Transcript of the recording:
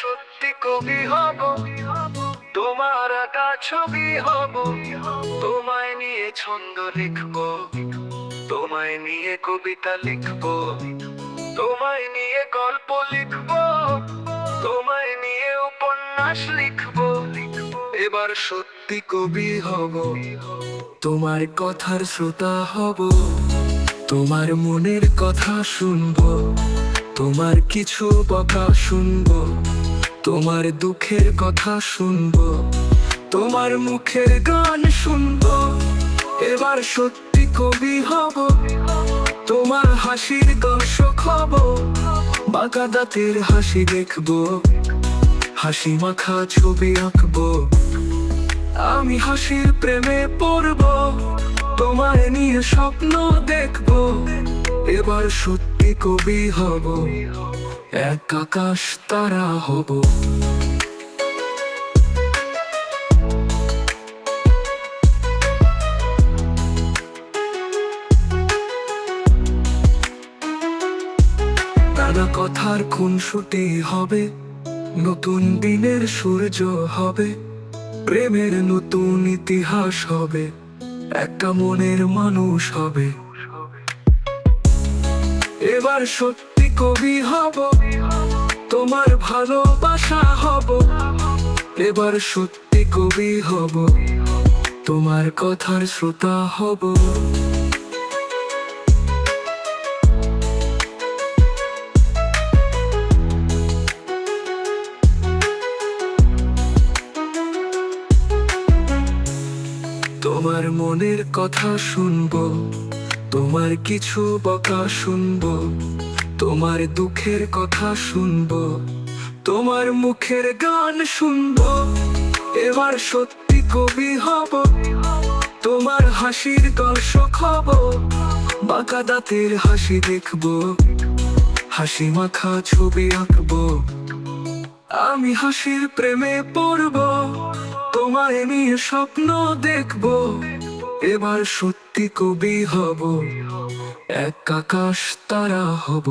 সত্যি কবি হব, তোমার আঁকা ছবি হব। তোমায় নিয়ে ছন্দ লিখব, তোমায় নিয়ে কবিতা লিখব, তোমায় নিয়ে গল্প লিখব, তোমায় নিয়ে উপন্যাস লিখব। এবার সত্যি কবি হব, তোমার কথার শ্রোতা হব, তোমার মনের কথা শুনব। তোমার কিছু বকা শুনব, তোমার দুঃখের কথা শুনব, তোমার মুখের গান শুনব, এবার সত্যি কবি হব, তোমার হাসির দর্শক হব, বাঁকা দাঁতের হাসি দেখব, হাসি মাখা ছবি আঁকবো, আমি হাসির প্রেমে পড়ব, তোমায় নিয়ে স্বপ্ন দেখব। এবার সত্যি কবি হব। এক আকাশ তারা হব। নানা কথার খুনসুটি হবে, নতুন দিনের সূর্য হবে, প্রেমের নতুন ইতিহাস হবে, একটা মনের মানুষ হবে। এবার সত্যি কবি হব, তোমার ভালোবাসা হব। এবার সত্যি কবি হব, তোমার কথার শ্রোতা হব। তোমার মনের কথা শুনব তোমার কিছু বকা শুনব, তোমার দুঃখের কথা শুনব, তোমার মুখের গান শুনব। এবার সত্যি কবি হব, তোমার হাসির দর্শক হব, বাঁকা দাঁতের হাসি দেখব, হাসি মাখা ছবি আঁকবো। আমি হাসির প্রেমে পড়ব, তোমায় নিয়ে স্বপ্ন দেখব। এবার সত্যি কবি হব এক আকাশ তারা হব।